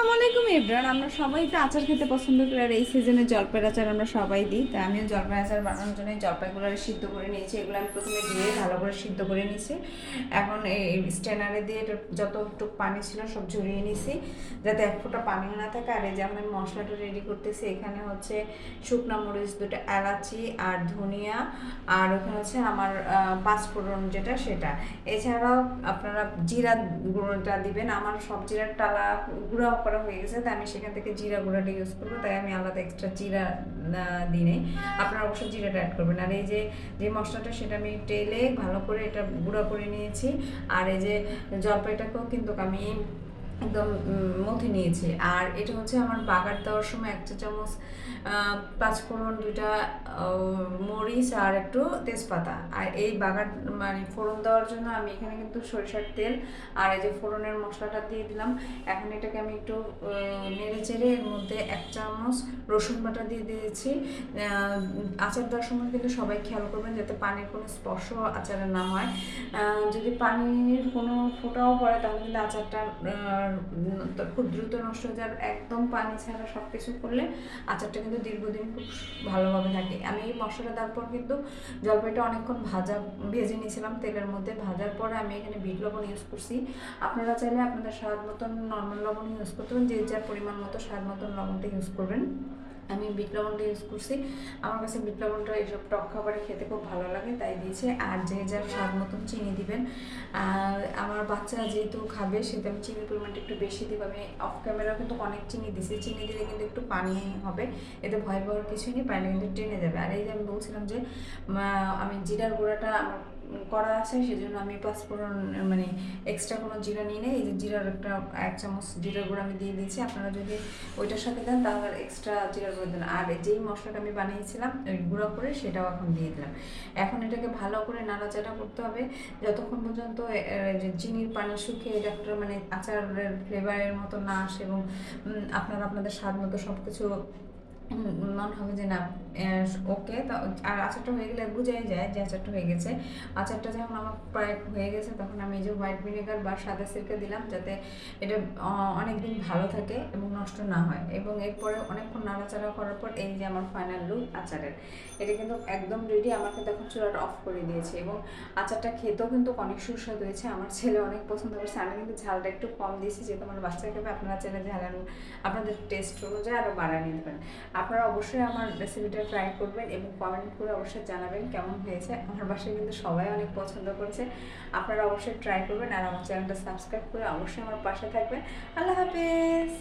আসসালামাইকুম ইব্রান আমরা সবাই তো আচার খেতে পছন্দ করি, আর এই সিজনে জলপাইয়ের আচার আমরা সবাই দিই। তাই আমিও জলপাই আচার বানানোর জন্য জলপাইগুলো সিদ্ধ করে নিয়েছি। এগুলো আমি প্রথমে দিয়ে ভালো করে সিদ্ধ করে নিয়েছি। এখন এই স্ট্যানারে দিয়ে যতটুকু পানি ছিল সব ঝরিয়ে নিয়েছি, যাতে এক ফোঁটা পানিও না থাকে। আর এই যে আমি মশলাটা রেডি করতেছি, এখানে হচ্ছে শুকনো মরিচ, দুটো এলাচি আর ধনিয়া, আর ওখানে হচ্ছে আমার পাঁচফোড়ন যেটা সেটা। এছাড়াও আপনারা জিরা গুঁড়োটা দিবেন। আমার সব জিরার টালা গুঁড়া করা হয়ে গেছে তাই আমি সেখান থেকে জিরা গুঁড়াটা ইউজ করব, তাই আমি আলাদা এক্সট্রা জিরা দিই নাই আপনারা অবশ্যই জিরাটা অ্যাড করবেন। আর এই যে যে মশলাটা সেটা আমি টেলে ভালো করে এটা গুঁড়া করে নিয়েছি, আর এই যে জলপাইটাকেও কিন্তু আমি একদম মথে নিয়েছি। আর এটা হচ্ছে আমার বাগার দেওয়ার সময় একটা চামচ পাঁচফোড়ন, দুইটা মরিচ আর একটু তেজপাতা। আর এই বাগার মানে ফোড়ন দেওয়ার জন্য আমি এখানে কিন্তু সরিষার তেল আর এই যে ফোড়নের মশলাটা দিয়ে দিলাম। এখন এটাকে আমি একটু নেড়ে চেড়ে এর মধ্যে এক চামচ রসুন বাটা দিয়ে দিয়েছি। আচার দেওয়ার সময় কিন্তু সবাই খেয়াল করবেন যাতে পানির কোনো স্পর্শ আচারে না হয়। যদি পানির কোনো ফোঁটাও পড়ে তাহলে কিন্তু আচারটা উম, খুব দ্রুত নষ্ট হয়ে যাবে একদম পানি ছাড়া সব কিছু করলে আচারটা কিন্তু দীর্ঘদিন খুব ভালোভাবে থাকে। আমি এই মশলা দেওয়ার পর কিন্তু জলপাইটা অনেকক্ষণ ভাজা ভেজে নিয়েছিলাম তেলের মধ্যে। ভাজার পরে আমি এখানে বিট লবণ ইউজ করছি। আপনারা চাইলে আপনাদের স্বাদ মতন নর্মাল লবণ ইউজ করতে পারেন যে যার পরিমাণ মতো স্বাদ মতন লবণটা ইউজ করবেন। আমি বিট লবণটা ইউজ করছি। আমার কাছে বিট লবণটা এইসব টক খাবারে খেতে খুব ভালো লাগে, তাই দিয়েছে। আর যে যার স্বাদ মতন চিনি দিবেন। আর আমার বাচ্চা যেহেতু খাবে, সেহেতু আমি চিনির পরিমাণটা একটু বেশি দিব। আমি অফ ক্যামেরা কিন্তু অনেক চিনি দিছি। চিনি দিলে কিন্তু একটু পানি হবে। এতে ভয় পাওয়ার কিছুই নেই পানি কিন্তু টেনে যাবে। আর এই যে আমি বলছিলাম যে আমি জিরার গুঁড়াটা আমার করা আছে, সেজন্য আমি পাঁচফোড়ন মানে এক্সট্রা কোনো জিরা নিয়ে নেই। এই যে জিরার একটা এক চামচ জিরার গুঁড়ো আমি দিয়ে দিয়েছি। আপনারা যদি ওইটার সাথে দেন, তাহলে এক্সট্রা জিরার গুঁড়ো দিলাম আর যেই মশলাটা আমি বানিয়েছিলাম গুঁড়ো করে সেটাও এখন দিয়ে দিলাম। এখন এটাকে ভালো করে নাড়াচাড়া করতে হবে, যতক্ষণ পর্যন্ত চিনির পানি শুকিয়ে এটা মানে আচারের ফ্লেভারের মতো না আসে এবং আপনারা আপনাদের স্বাদ মতো সব কিছু মনে হবে যে না ওকে আর আচারটা হয়ে গেলে বুঝাই যায় যে আচারটা হয়ে গেছে। আচারটা যখন আমার প্রায় হয়ে গেছে, তখন আমি এই যে হোয়াইট ভিনেগার বা সাদা সিরকা দিলাম যাতে এটা অনেক দিন ভালো থাকে এবং নষ্ট না হয়। এবং এরপরে অনেকক্ষণ নাড়াচাড়া করার পর এই যে আমার ফাইনাল লুক আচারের, এটা কিন্তু একদম রেডি আমার কিন্তু এখন চুলাটা অফ করে দিয়েছে। এবং আচারটা খেতেও কিন্তু অনেক সুস্বাদু হয়েছে। আমার ছেলে অনেক পছন্দ করেছে। আমি কিন্তু ঝালটা একটু কম দিয়েছি, যেহেতু আমার বাচ্চা খাবে, আপনারা চাইলে ঝাল আপনাদের টেস্ট অনুযায়ী আরও বাড়ায় নিতে পারেন। আপনারা অবশ্যই আমার রেসিপিটা ট্রাই করবেন এবং কমেন্ট করে অবশ্যই জানাবেন কেমন হয়েছে। আমার বাসায় কিন্তু সবাই অনেক পছন্দ করেছে। আপনারা অবশ্যই ট্রাই করবেন আর আমার চ্যানেলটা সাবস্ক্রাইব করে অবশ্যই আমার পাশে থাকবেন। আল্লাহ হাফেজ!